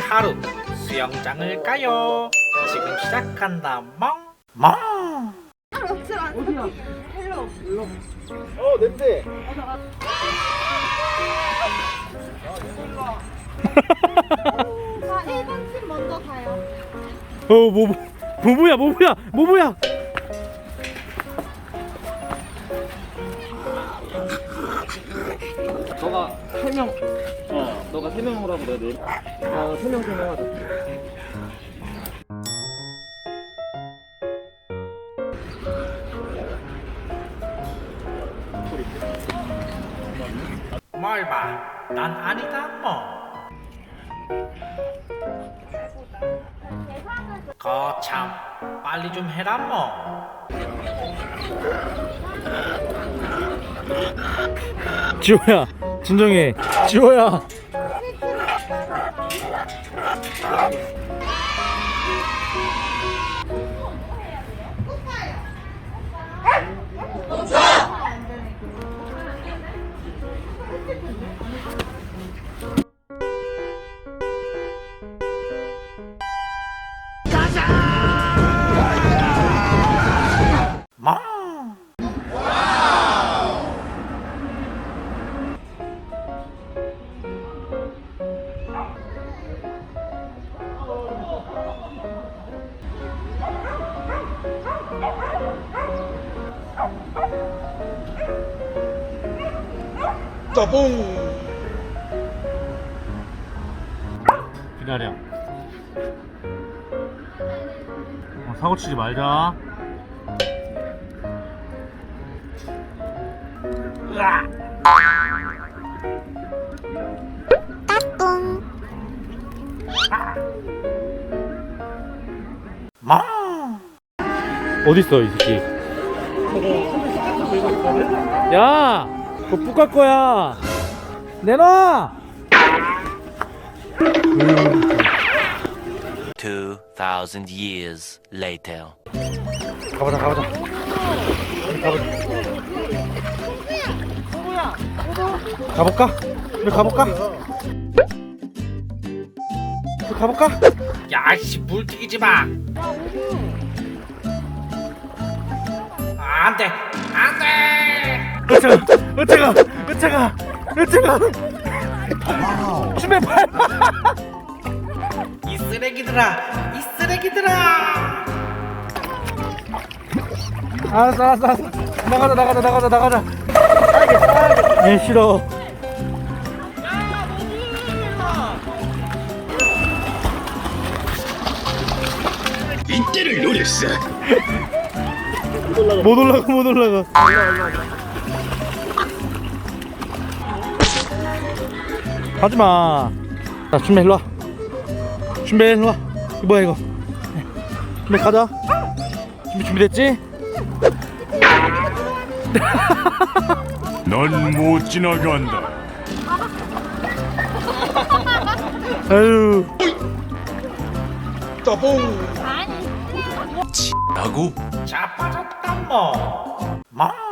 하루 수영장을 가요. 지금 시작한다. 멍 멍. 어 냄새. 자, 1번 팀 먼저 가요. 어, 뭐, 뭐, 뭐야, 뭐, 뭐야, 뭐, 뭐야. 너가 세 명. 어. 너가 세 명으로 하고 내가 네. 아, 세명 세명 하자. 뭘 봐? 난 아니다 뭐. 거참 빨리 좀 해라 뭐. 지호야, 진정해. 지호야. Oh! 기다려. 어, 사고 치지 말자. 멍. 어딨어, 이 새끼. 야! 그거 푹갈 거야! 내놔! 2,000 years later. 가보자, 가보자. 가보자. 가볼까? 우리 가볼까? 우리 가볼까? 야씨 물 튀기지 마. 안돼 안돼. 으차가, 으차가, 으차가, 으차가. 집에 발. 이 쓰레기들아 이 쓰레기들아. 알았어, 알았어, 알았어. 나가자, 나가자, 나가자, 나가자. 에 싫어. 이때를 노렸어. 못 올라가, 못 올라가. 하지 마. 자, 준비 일로 와. 준비 일로 와. 이거 뭐야 이거? 준비 가자. 준비 준비됐지? 넌 못 지나간다. 아유. 라고? 자빠졌다 뭐. 멍.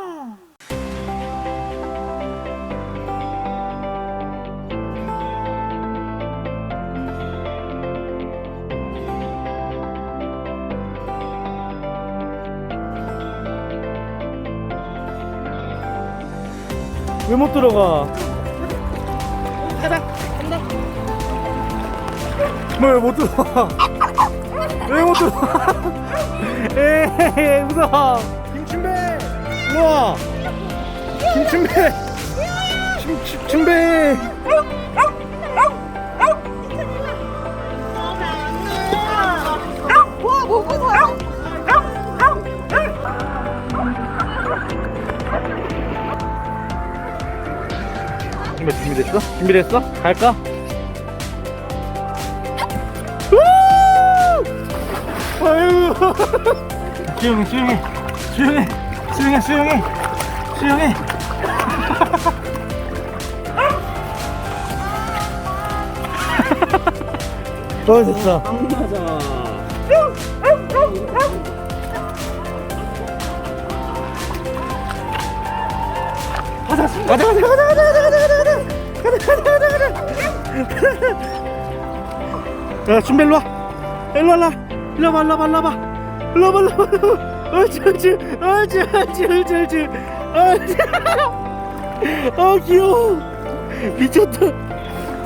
왜 못 들어가? 가자, 간다. 뭐못 들어가? 왜 못 들어가? 에이 무서워. 김춘배. 우와. 김춘배. 김 김춘배. 준비됐어? 준비됐어? 갈까? 아유. 수영해 수영해. 수영해. 수영해 수영해. 수영해. 어 됐어. 안맞아 가자 가자 가자 가자 가자 가자. 야 준비 일로 와. 일로 와라 일로 와봐 일로 와봐 일로 와봐 일로 와봐 일로 와봐 옳지 옳지 옳지 옳지 옳지 옳지. 옳지. 아 귀여워. 미쳤다.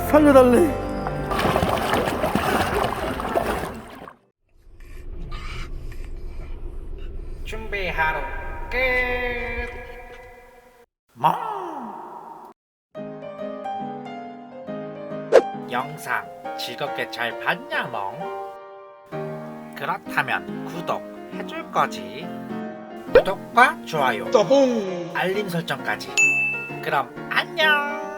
살려달래. 준비하러 끝. 멍. 영상 즐겁게 잘 봤냐 멍? 그렇다면 구독 해줄 거지? 구독과 좋아요, 알림 설정까지. 그럼 안녕.